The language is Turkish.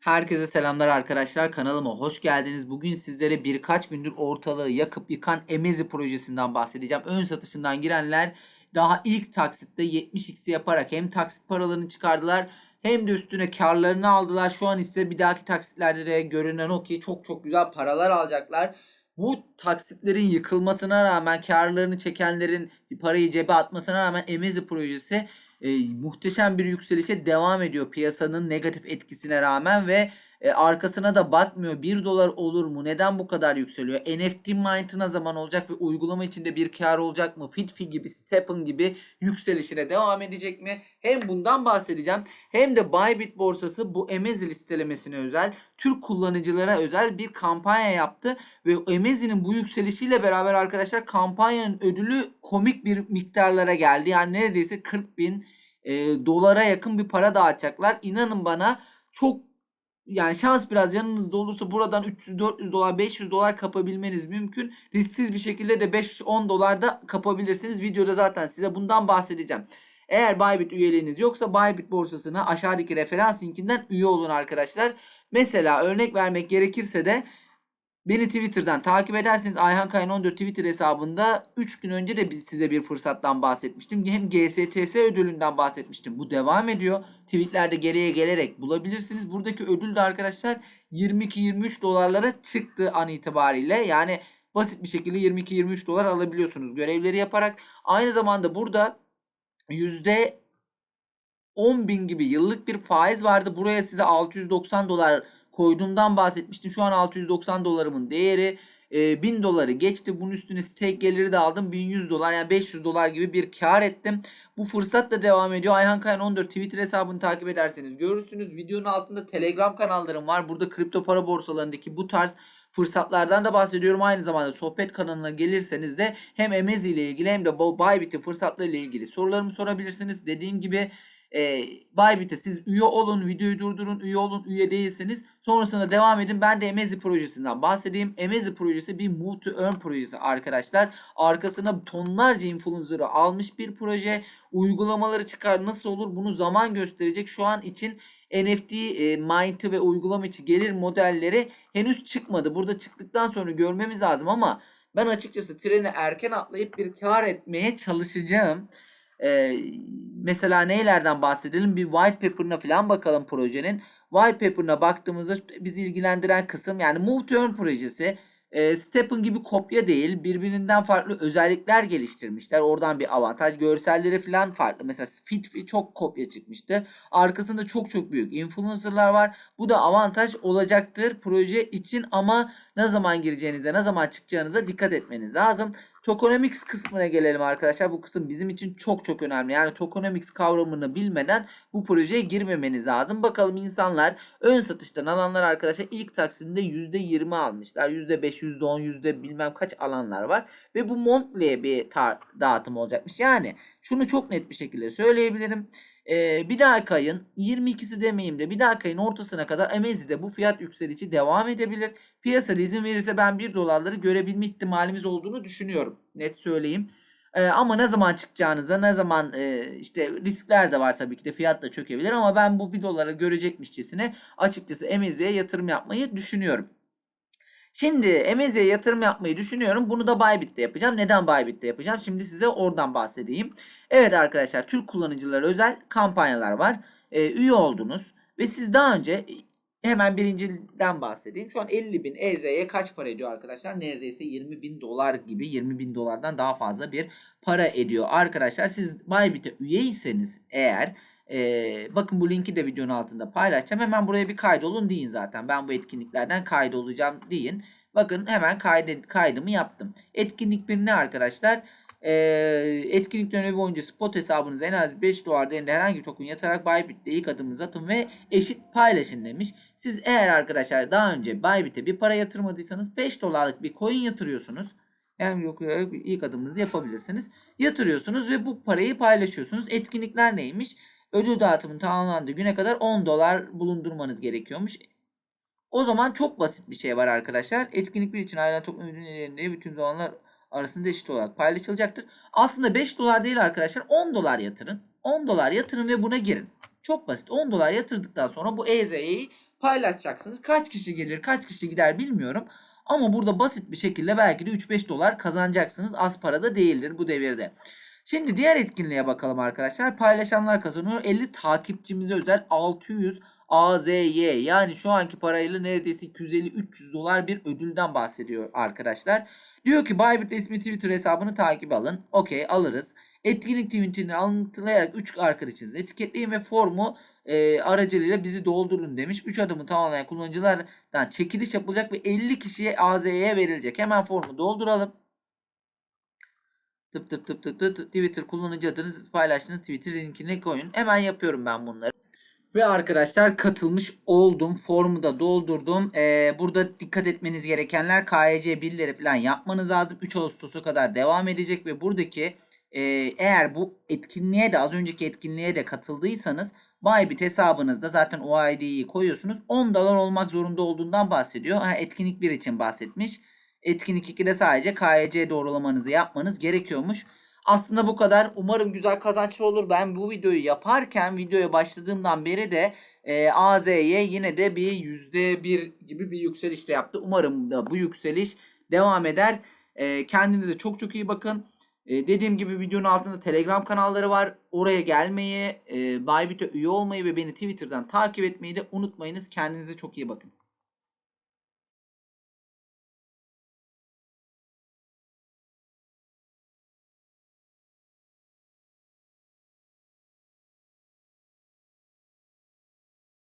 Herkese selamlar arkadaşlar. Kanalıma hoş geldiniz. Bugün sizlere birkaç gündür ortalığı yakıp yıkan Emezi projesinden bahsedeceğim. Ön satışından girenler daha ilk taksitte 70x'i yaparak hem taksit paralarını çıkardılar hem de üstüne karlarını aldılar. Şu an ise bir dahaki taksitlerde de görünen o ki çok çok güzel paralar alacaklar. Bu taksitlerin yıkılmasına rağmen karlarını çekenlerin parayı cebe atmasına rağmen Emezi projesi e, muhteşem bir yükselişe devam ediyor piyasanın negatif etkisine rağmen ve e, arkasına da bakmıyor. 1 dolar olur mu? Neden bu kadar yükseliyor? NFT mint'ına zaman olacak ve uygulama içinde bir kar olacak mı? Fitfi gibi, Steppen gibi yükselişine devam edecek mi? Hem bundan bahsedeceğim hem de Bybit borsası bu Emezi listelemesine özel Türk kullanıcılara özel bir kampanya yaptı ve Emezi'nin bu yükselişiyle beraber arkadaşlar kampanyanın ödülü komik bir miktarlara geldi. Yani neredeyse 40 bin e, dolara yakın bir para dağıtacaklar. İnanın bana çok yani şans biraz yanınızda olursa buradan 300-400 dolar 500 dolar kapabilmeniz mümkün. Risksiz bir şekilde de 5-10 dolar da kapabilirsiniz. Videoda zaten size bundan bahsedeceğim. Eğer Bybit üyeliğiniz yoksa Bybit borsasına aşağıdaki referans linkinden üye olun arkadaşlar. Mesela örnek vermek gerekirse de Beni Twitter'dan takip ederseniz Ayhan Kayın 14 Twitter hesabında 3 gün önce de biz size bir fırsattan bahsetmiştim. Hem GSTS ödülünden bahsetmiştim. Bu devam ediyor. Tweetlerde geriye gelerek bulabilirsiniz. Buradaki ödül de arkadaşlar 22-23 dolarlara çıktı an itibariyle. Yani basit bir şekilde 22-23 dolar alabiliyorsunuz görevleri yaparak. Aynı zamanda burada yüzde 10 bin gibi yıllık bir faiz vardı. Buraya size 690 dolar koyduğumdan bahsetmiştim. Şu an 690 dolarımın değeri e, 1000 doları geçti. Bunun üstüne stake geliri de aldım. 1100 dolar yani 500 dolar gibi bir kar ettim. Bu fırsat da devam ediyor. Ayhan Kayan 14 Twitter hesabını takip ederseniz görürsünüz. Videonun altında Telegram kanallarım var. Burada kripto para borsalarındaki bu tarz fırsatlardan da bahsediyorum. Aynı zamanda sohbet kanalına gelirseniz de hem Emezi ile ilgili hem de Bybit'in fırsatları ile ilgili sorularımı sorabilirsiniz. Dediğim gibi e, Bybit'e siz üye olun, videoyu durdurun, üye olun, üye değilseniz sonrasında devam edin. Ben de Emezi projesinden bahsedeyim. Emezi projesi bir to earn projesi arkadaşlar. Arkasına tonlarca influencer'ı almış bir proje. Uygulamaları çıkar nasıl olur bunu zaman gösterecek. Şu an için NFT e, Mind'ı ve uygulama içi gelir modelleri henüz çıkmadı. Burada çıktıktan sonra görmemiz lazım ama ben açıkçası treni erken atlayıp bir kar etmeye çalışacağım. Ee, mesela neylerden bahsedelim? Bir white paper'ına falan bakalım projenin. White paper'ına baktığımızda bizi ilgilendiren kısım yani Move to Earn projesi. E, Steppen gibi kopya değil birbirinden farklı özellikler geliştirmişler. Oradan bir avantaj. Görselleri falan farklı. Mesela Fit çok kopya çıkmıştı. Arkasında çok çok büyük influencerlar var. Bu da avantaj olacaktır proje için ama ne zaman gireceğinize ne zaman çıkacağınıza dikkat etmeniz lazım. Tokenomics kısmına gelelim arkadaşlar. Bu kısım bizim için çok çok önemli. Yani tokenomics kavramını bilmeden bu projeye girmemeniz lazım. Bakalım insanlar ön satıştan alanlar arkadaşlar ilk taksinde %20 almışlar. %5, %10, yüzde bilmem kaç alanlar var. Ve bu monthly'e bir dağıtım olacakmış. Yani şunu çok net bir şekilde söyleyebilirim. Ee, bir dahaki ayın 22'si demeyeyim de bir dahaki ayın ortasına kadar Amazi'de bu fiyat yükselişi devam edebilir. Piyasada izin verirse ben 1 dolarları görebilme ihtimalimiz olduğunu düşünüyorum. Net söyleyeyim. Ee, ama ne zaman çıkacağınıza ne zaman e, işte riskler de var tabii ki de fiyat da çökebilir ama ben bu 1 dolara görecekmişçesine açıkçası Amazi'ye yatırım yapmayı düşünüyorum. Şimdi Emezi'ye yatırım yapmayı düşünüyorum. Bunu da Bybit'te yapacağım. Neden Bybit'te yapacağım? Şimdi size oradan bahsedeyim. Evet arkadaşlar Türk kullanıcılara özel kampanyalar var. Ee, üye oldunuz ve siz daha önce hemen birinciden bahsedeyim. Şu an 50 bin EZ'ye kaç para ediyor arkadaşlar? Neredeyse 20 bin dolar gibi 20 bin dolardan daha fazla bir para ediyor. Arkadaşlar siz Bybit'e üyeyseniz eğer ee, bakın bu linki de videonun altında paylaşacağım. Hemen buraya bir kaydolun deyin zaten. Ben bu etkinliklerden kaydolacağım deyin. Bakın hemen kaydı, kaydımı yaptım. Etkinlik bir ne arkadaşlar? Ee, etkinlik dönemi boyunca spot hesabınıza en az 5 dolar değerinde herhangi bir token yatarak Bybit'te ilk adımınızı atın ve eşit paylaşın demiş. Siz eğer arkadaşlar daha önce Bybit'e bir para yatırmadıysanız 5 dolarlık bir coin yatırıyorsunuz. Yani yok ilk adımınızı yapabilirsiniz. Yatırıyorsunuz ve bu parayı paylaşıyorsunuz. Etkinlikler neymiş? Ödül dağıtımının tamamlandığı güne kadar 10 dolar bulundurmanız gerekiyormuş. O zaman çok basit bir şey var arkadaşlar. Etkinlik bir için ayrılan toplum ürünlerinde bütün zamanlar arasında eşit olarak paylaşılacaktır. Aslında 5 dolar değil arkadaşlar 10 dolar yatırın. 10 dolar yatırın ve buna girin. Çok basit. 10 dolar yatırdıktan sonra bu EZ'yi paylaşacaksınız. Kaç kişi gelir, kaç kişi gider bilmiyorum. Ama burada basit bir şekilde belki de 3-5 dolar kazanacaksınız. Az para da değildir bu devirde. Şimdi diğer etkinliğe bakalım arkadaşlar. Paylaşanlar kazanıyor. 50 takipçimize özel 600 AZY yani şu anki parayla neredeyse 250-300 dolar bir ödülden bahsediyor arkadaşlar. Diyor ki Bybit resmi Twitter hesabını takip alın. Okey alırız. Etkinlik tweetini alıntılayarak 3 arkadaşınızı etiketleyin ve formu e, aracılığıyla bizi doldurun demiş. 3 adımı tamamlayan kullanıcılardan çekiliş yapılacak ve 50 kişiye AZ'ye verilecek. Hemen formu dolduralım. Tıp tıp tıp tıp tıp. Twitter kullanıcı adınızı paylaştığınız Twitter linkini koyun. Hemen yapıyorum ben bunları. Ve arkadaşlar katılmış oldum. Formu da doldurdum. Ee, burada dikkat etmeniz gerekenler KYC bilgileri falan yapmanız lazım. 3 Ağustos'a kadar devam edecek ve buradaki e, eğer bu etkinliğe de az önceki etkinliğe de katıldıysanız Bybit hesabınızda zaten o ID'yi koyuyorsunuz. 10 dolar olmak zorunda olduğundan bahsediyor. Ha, etkinlik 1 için bahsetmiş. Etkinlik 2'de sadece KYC doğrulamanızı yapmanız gerekiyormuş. Aslında bu kadar. Umarım güzel kazançlı olur. Ben bu videoyu yaparken videoya başladığımdan beri de e, AZ'ye yine de bir %1 gibi bir yükseliş de yaptı. Umarım da bu yükseliş devam eder. E, kendinize çok çok iyi bakın. E, dediğim gibi videonun altında Telegram kanalları var. Oraya gelmeyi, e, Bybit'e üye olmayı ve beni Twitter'dan takip etmeyi de unutmayınız. Kendinize çok iyi bakın.